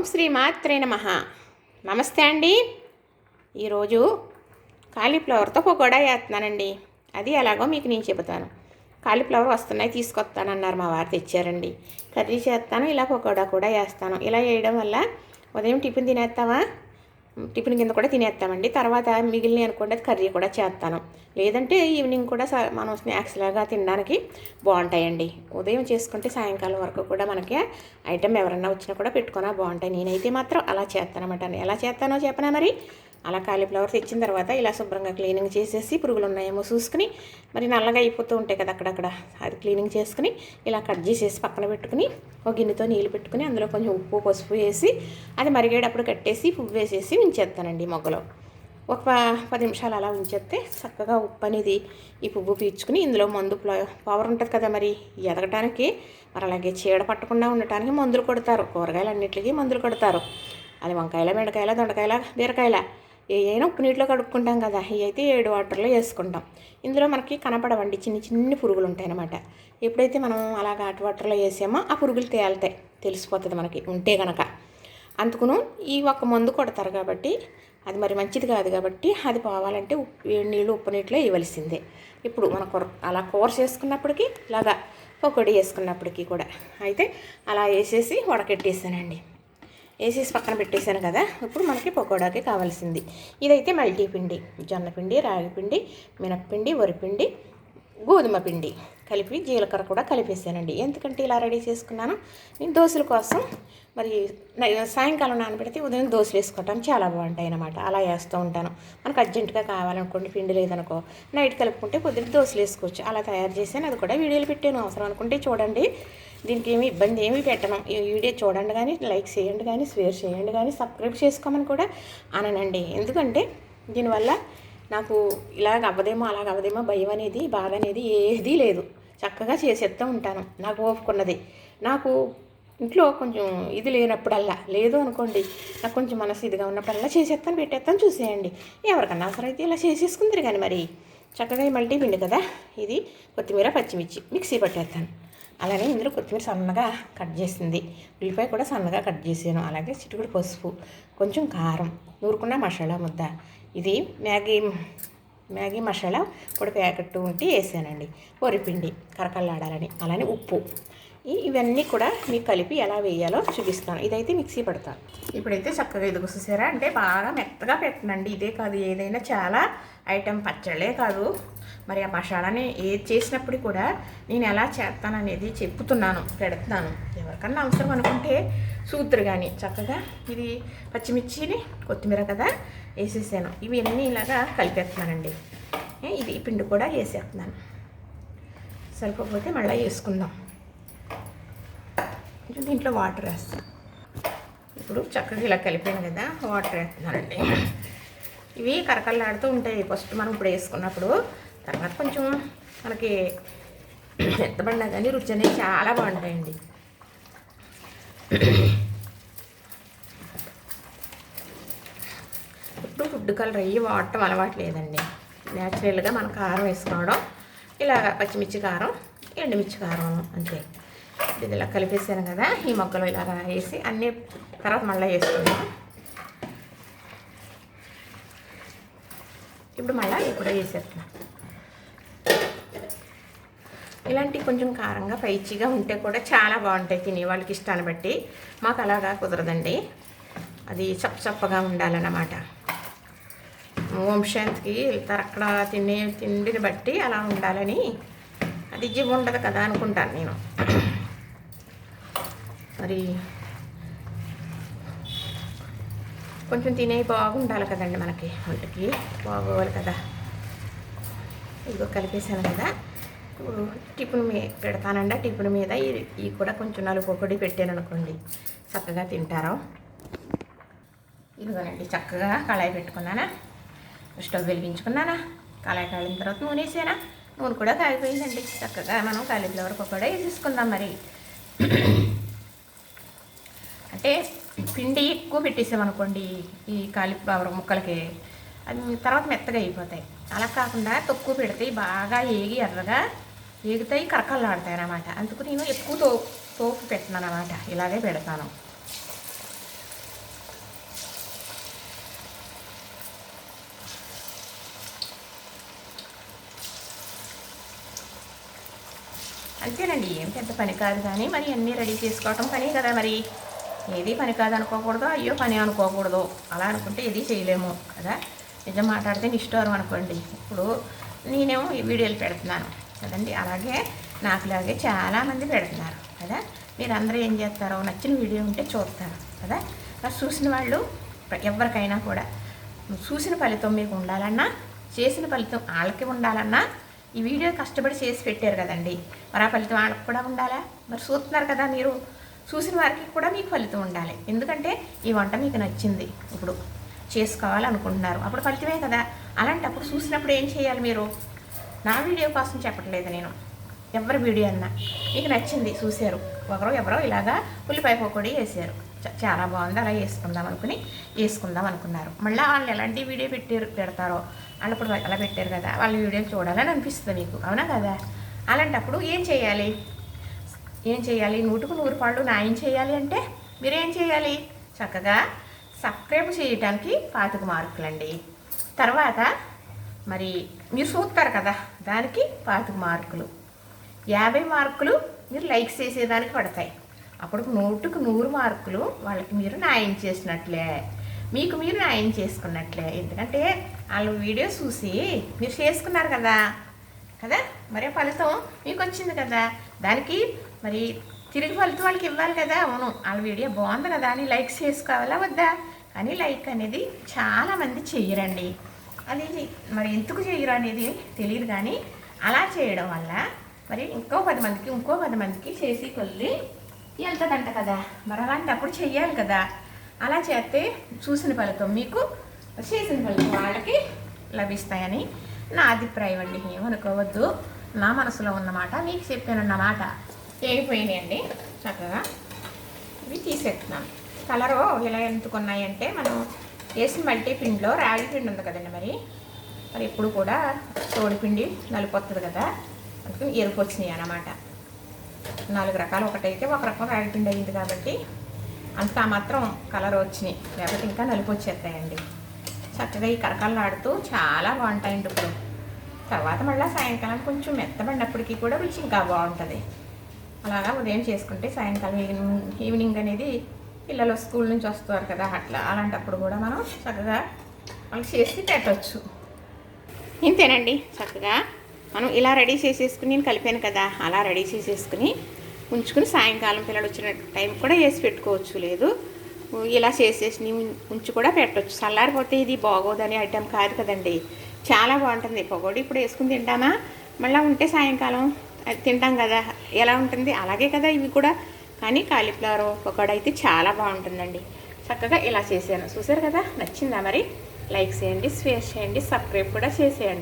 ఓం శ్రీ మాత్రే నమ. నమస్తే అండి. ఈరోజు కాలీఫ్లవర్తో పకోడా వేస్తున్నానండి అది ఎలాగో మీకు నేను చెబుతాను. కాలీఫ్లవర్ వస్తున్నాయి తీసుకొస్తానన్నారు మా వారు తెచ్చారండి. కర్రీ చేస్తాను ఇలా పకోడా కూడా వేస్తాను ఇలా వేయడం వల్ల ఉదయం టిఫిన్ తినేస్తావా? టిఫిన్ కింద కూడా తినేస్తామండి. తర్వాత మిగిలిన అనుకుంటే కర్రీ కూడా చేస్తాను. లేదంటే ఈవినింగ్ కూడా స- మనం స్నాక్స్ లాగా తినడానికి బాగుంటాయండి. ఉదయం చేసుకుంటే సాయంకాలం వరకు కూడా మనకి ఐటెం ఎవరన్నా వచ్చినా కూడా పెట్టుకున్నా బాగుంటాయి. నేనైతే మాత్రం అలా చేస్తానమాట ఎలా చేస్తానో చెప్పనా మరి? అలా కాలీఫ్లవర్ తెచ్చిన తర్వాత ఇలా శుభ్రంగా క్లీనింగ్ చేసేసి పురుగులు ఉన్నాయేమో చూసుకుని మరి నల్లగా అయిపోతూ ఉంటాయి కదా అక్కడక్కడ. అది క్లీనింగ్ చేసుకుని ఇలా కట్ చేసేసి పక్కన పెట్టుకుని ఒక గిన్నెతో నీళ్ళు పెట్టుకుని అందులో కొంచెం ఉప్పు పసుపు వేసి అది మరిగేటప్పుడు కట్టేసి పువ్వు వేసేసి ఉంచేస్తానండి మొగ్గలో. ఒక పది నిమిషాలు అలా ఉంచేస్తే చక్కగా ఉప్పు అనేది ఈ పువ్వు పీల్చుకుని ఇందులో మందు పవర్ ఉంటుంది కదా మరి ఎదగటానికి మరి అలాగే చీడ పట్టకుండా ఉండటానికి మందులు కొడతారు. కూరగాయలు అన్నిటికీ మందులు కొడతారు. అది వంకాయల బెండకాయల దొండకాయల బీరకాయల. ఏ అయినా ఉప్పు నీటిలో కడుక్కుంటాం కదా ఇవి అయితే ఏడు వాటర్లో వేసుకుంటాం. ఇందులో మనకి కనపడవండి చిన్న చిన్ని పురుగులు ఉంటాయన్నమాట. ఎప్పుడైతే మనం అలా ఘాటు వాటర్లో వేసామో ఆ పురుగులు తేలుతాయి తెలిసిపోతుంది మనకి ఉంటే గనక. అందుకును ఈ ఒక్క మందు కొడతారు కాబట్టి అది మరి మంచిది కాదు కాబట్టి అది పోవాలంటే ఉప్పు వేడి నీళ్ళు ఉప్పు నీటిలో వేయవలసిందే. ఇప్పుడు మన కూర అలా కూర చేసుకున్నప్పటికీ ఇలాగా పకోడీ వేసుకున్నప్పటికీ కూడా. అయితే అలా వేసేసి వడకెట్టేసానండి. వేసేసి పక్కన పెట్టేశాను కదా ఇప్పుడు మనకి పకోడాకి కావాల్సింది. ఇదైతే మల్టీ పిండి జొన్న పిండి రాగి పిండి మినప్పిండి వరిపిండి గోధుమ పిండి కలిపి జీలకర్ర కూడా కలిపేసానండి ఎందుకంటే ఇలా రెడీ చేసుకున్నాను. నేను దోశల కోసం మరి నై- సాయంకాలం నానబెడితే ఉదయం దోశలు వేసుకోవటం చాలా బాగుంటాయి అన్నమాట. అలా వేస్తూ ఉంటాను. మనకు అర్జెంటుగా కావాలనుకోండి పిండి లేదనుకో నైట్ కలుపుకుంటే పొద్దున్న దోశలు వేసుకోవచ్చు. అలా తయారు చేశాను. అది కూడా వీడియోలు పెట్టాను. అవసరం అనుకుంటే చూడండి. దీనికి ఏమి ఇబ్బంది ఏమీ పెట్టను. ఈ వీడియో చూడండి కానీ లైక్ చేయండి కానీ షేర్ చేయండి కానీ సబ్స్క్రైబ్ చేసుకోమని కూడా అననండి. ఎందుకంటే దీనివల్ల నాకు ఇలాగ అవ్వదేమో అలాగ అవ్వదేమో భయం అనేది బాధ అనేది ఏదీ లేదు. చక్కగా చేసేస్తూ ఉంటాను. నాకు ఓపుకున్నది. నాకు ఇంట్లో కొంచెం ఇది లేనప్పుడల్లా లేదు అనుకోండి నాకు కొంచెం మనసు ఇదిగా ఉన్నప్పుడల్లా చేసేస్తాను పెట్టేస్తాను చూసేయండి. ఎవరికన్నా అవసరం అయితే ఇలా చేసేసుకుందరు కానీ మరి. చక్కగా మల్టీ పిండి కదా? ఇది కొత్తిమీర పచ్చిమిర్చి మిక్సీ పట్టేస్తాను అలానే ఇందులో కొత్తిమీర సన్నగా కట్ చేసింది. ఉల్లిపాయ కూడా సన్నగా కట్ చేసాను. అలాగే చిటుకుడు పసుపు కొంచెం కారం నూరుకున్న మసాలా ముద్ద. ఇది మ్యాగీ మ్యాగీ మసాలా పొడి ప్యాకెట్ ఉంటే వేసానండి. వరిపిండి కరకల్లాడాలని అలానే ఉప్పు. ఇవన్నీ కూడా మీకు కలిపి ఎలా వేయాలో చూపిస్తాను. ఇదైతే మిక్సీ పడతాను ఇప్పుడైతే చక్కగా ఇది చూసారా అంటే బాగా మెత్తగా పెట్టనండి. ఇదే కాదు ఏదైనా చాలా ఐటెం పచ్చళ్ళే కాదు. మరి ఆ మసాలాని ఏది చేసినప్పుడు కూడా నేను ఎలా చేస్తాననేది చెప్పుతున్నాను పెడుతున్నాను ఎవరికన్నా అవసరం అనుకుంటే సూత్రు కానీ చక్కగా ఇది పచ్చిమిర్చిని కొత్తిమీర కదా వేసేసాను. ఇవన్నీ ఇలాగా కలిపేస్తున్నానండి. ఇది పిండి కూడా వేసేస్తున్నాను. సరిపోతే మళ్ళీ వేసుకుందాం. కొంచెం దీంట్లో వాటర్ వేస్తాను. ఇప్పుడు చక్కగా ఇలా కలిపాను కదా వాటర్ వేస్తున్నానండి. ఇవి కరకల్లాడుతూ ఉంటాయి ఫస్ట్ మనం ఇప్పుడు వేసుకున్నప్పుడు. తర్వాత కొంచెం మనకి ఎత్తబడినా కానీ రుచి అనేది చాలా బాగుంటాయండి. ఇప్పుడు ఫుడ్ కలర్ అయ్యి వాడటం అలవాటు లేదండి. న్యాచురల్గా మనం కారం వేసుకోవడం ఇలాగ పచ్చిమిర్చి కారం ఎండుమిర్చి కారం అంతే. ఇది ఇలా కలిపేసాను కదా ఈ మొక్కలు ఇలాగ వేసి అన్నీ తర్వాత మళ్ళీ వేసుకుందాం. ఇప్పుడు మళ్ళీ ఇవి కూడా వేసేస్తున్నాం ఇలాంటి కొంచెం కారంగా పైచిగా ఉంటే కూడా చాలా బాగుంటాయి తినే వాళ్ళకి ఇష్టాన్ని బట్టి. మాకు అలాగా కుదరదండి. అది చప్ప చప్పగా ఉండాలన్నమాట. వంశాంతికి వెళ్తారు. అక్కడ తినే తిండిని బట్టి అలా ఉండాలని. అది జివ్ ఉండదు కదా అనుకుంటాను నేను. మరి కొంచెం తినే బాగుండాలి కదండి మనకి. ఒంటికి బాగోవాలి కదా. ఇదిగో కలిపేసాను కదా. టిఫిన్ మీ పెడతానండి టిఫిన్ మీద? ఈ- కూడా కొంచెం నలుపు పొడి పెట్టాను అనుకోండి చక్కగా తింటారు? ఇదిగోనండి చక్కగా కళాయి పెట్టుకున్నానా? స్టవ్ వెలిగించుకున్నానా? కళాయి కాలిన తర్వాత నూనె వేసానా నూనె కూడా కాగిపోయిందండి చక్కగా మనం కాలీఫ్లవర్ పకోడా వేసేసుకుందాం మరి. అంటే పిండి ఎక్కువ పెట్టేసామనుకోండి ఈ కాలీఫ్లవర్ ముక్కలకి అది తర్వాత మెత్తగా అయిపోతాయి. అలా కాకుండా తక్కువ పెడితే బాగా ఏగి ఎర్రగా ఎగుతాయి కరకలు ఆడతాయి అనమాట అందుకు నేను ఎక్కువ తో తోపు పెట్టినాను అనమాట ఇలాగే పెడతాను. అంతేనండి. ఏం పెద్ద పని కాదు కానీ మరి అన్నీ రెడీ చేసుకోవటం పని కదా మరి. ఏది పని కాదు అనుకోకూడదు అయ్యో పని అనుకోకూడదు. అలా అనుకుంటే ఏది చేయలేము కదా. నిజం మాట్లాడితే నిష్ఠారం అనుకోండి. ఇప్పుడు నేనేమో ఈ వీడియోలు పెడుతున్నాను. కదండి. అలాగే నాకులాగే చాలామంది పెడుతున్నారు కదా? మీరందరూ ఏం చేస్తారో నచ్చిన వీడియో ఉంటే చూస్తారు కదా? మరి చూసిన వాళ్ళు ఎవరికైనా కూడా చూసిన ఫలితం మీకు ఉండాలన్నా చేసిన ఫలితం వాళ్ళకి ఉండాలన్నా ఈ వీడియో కష్టపడి చేసి పెట్టారు కదండి. మరి ఆ ఫలితం వాళ్ళకి కూడా ఉండాలా? మరి చూస్తున్నారు కదా మీరు? చూసిన వారికి కూడా మీకు ఫలితం ఉండాలి. ఎందుకంటే ఈ వంట మీకు నచ్చింది. ఇప్పుడు చేసుకోవాలనుకుంటున్నారు. అప్పుడు ఫలితమే కదా. అలాంటప్పుడు చూసినప్పుడు ఏం చేయాలి మీరు? నా వీడియో కోసం చెప్పట్లేదు నేను. ఎవరి వీడియో అన్నా. మీకు నచ్చింది చూశారు. ఒకరు ఎవరో ఇలాగా ఉల్లిపాయ పకోడీ వేసారు చ- చాలా బాగుంది. అలా వేసుకుందాం అనుకుని వేసుకుందాం అనుకున్నారు. మళ్ళీ వాళ్ళు ఎలాంటి వీడియో పెట్టారు పెడతారో వాళ్ళు ఇప్పుడు అలా పెట్టారు కదా. వాళ్ళ వీడియో చూడాలని అనిపిస్తుంది మీకు. అవునా కదా? అలాంటప్పుడు ఏం చేయాలి? ఏం చేయాలి? నూటుకు నూరు పాళ్ళు న్యాయం చేయాలి అంటే మీరేం చేయాలి? చక్కగా సబ్స్క్రైబ్ చేయటానికి పాతిక మార్కులండి. తర్వాత మరి మీరు చూస్తారు కదా దానికి పాతిక మార్కులు. యాభై మార్కులు మీరు లైక్స్ చేసేదానికి పడతాయి. అప్పుడు నూటుకు నూరు మార్కులు వాళ్ళకి మీరు న్యాయం చేసినట్లే. మీకు మీరు న్యాయం చేసుకున్నట్లే. ఎందుకంటే వాళ్ళు వీడియో చూసి మీరు చేసుకున్నారు కదా కదా? మరి ఫలితం మీకు వచ్చింది కదా. దానికి మరి తిరిగి ఫలితం వాళ్ళకి ఇవ్వాలి కదా. అవును వాళ్ళ వీడియో బాగుంది కదా అని లైక్స్ చేసుకోవాలా వద్దా? కానీ లైక్ అనేది చాలామంది చెయ్యరండి. అనేది మరి ఎందుకు చేయరు అనేది తెలియదు కానీ అలా చేయడం వల్ల మరి ఇంకో పది మందికి ఇంకో పది మందికి చేసి కొద్ది వెళ్తుందంట కదా. మరి అలాంటప్పుడు చెయ్యాలి కదా. అలా చేస్తే చూసిన ఫలితం మీకు చేసిన ఫలితం వాళ్ళకి లభిస్తాయని నా అభిప్రాయం అండి. ఏమనుకోవద్దు నా మనసులో ఉన్నమాట మీకు చెప్పానన్నమాట. ఏగిపోయినాయండి చక్కగా ఇవి తీసేస్తున్నాం. కలరు ఇలా ఎందుకున్నాయంటే మనం వేసిన మల్టీ పిండిలో రాగి పిండి ఉంది కదండి మరి. మరి ఎప్పుడు కూడా తోడిపిండి నలుపు వస్తుంది కదా. అందుకని ఎరుపు వచ్చినాయి అన్నమాట. నాలుగు రకాలు ఒకటైతే ఒక రకం రాగి పిండి అయింది కాబట్టి అంత మాత్రం కలర్ వచ్చినాయి. లేకపోతే ఇంకా నలుపు వచ్చేస్తాయండి. చక్కగా ఈ కరకల్లాడుతూ చాలా బాగుంటాయండి ఇప్పుడు. తర్వాత మళ్ళీ సాయంకాలం కొంచెం మెత్తబడినప్పటికీ కూడా రుచి ఇంకా బాగుంటుంది. అలాగా ఉదయం చేసుకుంటే సాయంకాలం ఈవినింగ్ ఈవినింగ్ అనేది పిల్లలు స్కూల్ నుంచి వస్తారు కదా అట్లా. అలాంటప్పుడు కూడా మనం చక్కగా వాళ్ళకి చేసి పెట్టవచ్చు ఇంతేనండి చక్కగా. మనం ఇలా రెడీ చేసేసుకుని నేను కలిపాను కదా అలా రెడీ చేసేసుకుని ఉంచుకుని సాయంకాలం పిల్లలు వచ్చిన టైం కూడా వేసి పెట్టుకోవచ్చు. లేదు ఇలా చేసేసి ఉంచి కూడా పెట్టవచ్చు చల్లారిపోతే ఇది బాగోదని ఐటెం కాదు కదండి. చాలా బాగుంటుంది. పొగోడి ఇప్పుడు వేసుకుని తింటామా? మళ్ళీ ఉంటే సాయంకాలం తింటాం కదా. ఎలా ఉంటుంది? అలాగే కదా ఇవి కూడా. కానీ కాలీఫ్లవర్ పకోడా అయితే చాలా బాగుంటుందండి. చక్కగా ఇలా చేశాను. చూసారు కదా? నచ్చిందా మరి? లైక్ చేయండి షేర్ చేయండి సబ్స్క్రైబ్ కూడా చేసేయండి.